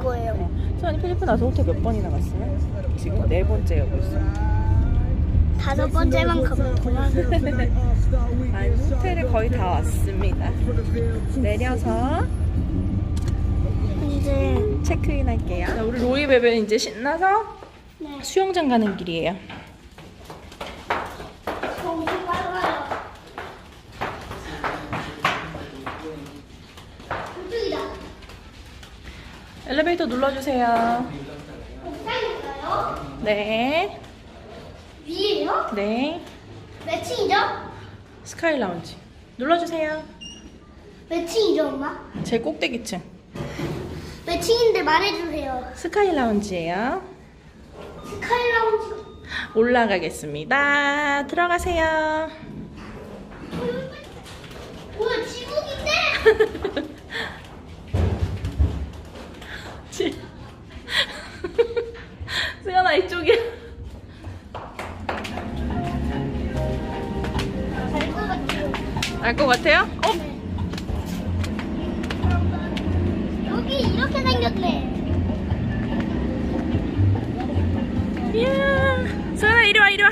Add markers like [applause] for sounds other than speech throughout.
거예요. 수환이 필리핀 와서 호텔 몇 번이나 갔어요? 지금 네 번째요 벌써. 다섯 번째만 가면 그만. 아, 호텔에 거의 다 왔습니다. 내려서 이제 체크인 할게요. 자, 우리 로이 베베 이제 신나서 네. 수영장 가는 길이에요. 엄청 빨라요. 이쪽이다. 엘리베이터 눌러주세요. 옥상인가요? 네, 위에요? 네. 몇 층이죠? 스카이 라운지. 눌러주세요. 몇 층이죠, 엄마? 제 꼭대기층. 몇 층인데 말해주세요. 스카이 라운지예요. 스카이 라운지. 올라가겠습니다. 들어가세요. 우와, 지붕인데? [laughs] 이쪽이야. 알 것 같아요? 어? 여기 이렇게 생겼네. 이야. 수연아 이리 와 이리 와.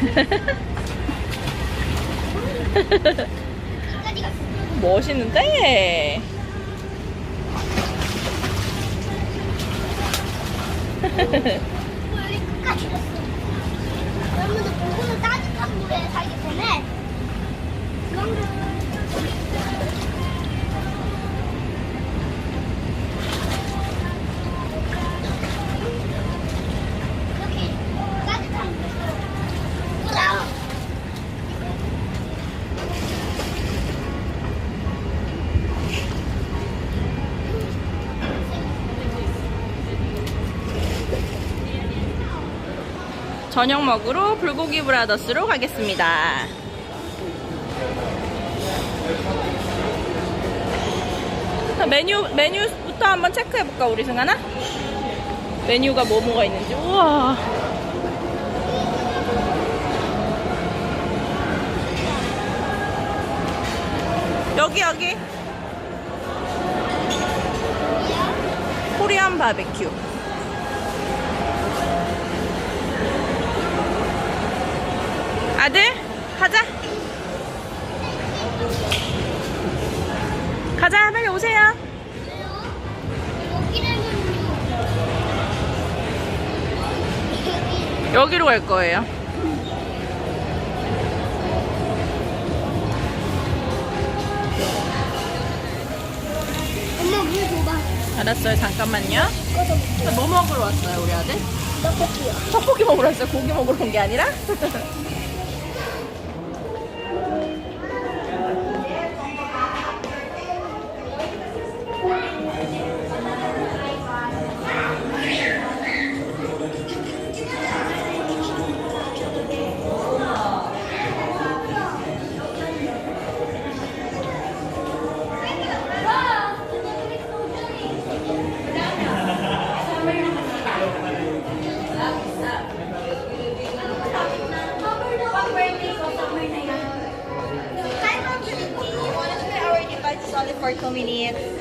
[laughs] 멋있는데? 우와, 여기 끝까지 갔어. 여러분들 보고는 따뜻한 물에 살기 때문에 그런 이 저녁 먹으러 불고기 브라더스로 가겠습니다. 자, 메뉴 메뉴부터 한번 체크해 볼까 우리 승하나? 메뉴가 뭐 뭐가 있는지. 우와. 여기 여기 코리안 바베큐. 아들 가자 가자 빨리 오세요 여기로 갈 거예요 엄마 물 줘봐. 알았어요 잠깐만요 뭐 먹으러 왔어요 우리 아들? 떡볶이요. 떡볶이 먹으러 왔어요 고기 먹으러 온 게 아니라? [laughs] for two minutes?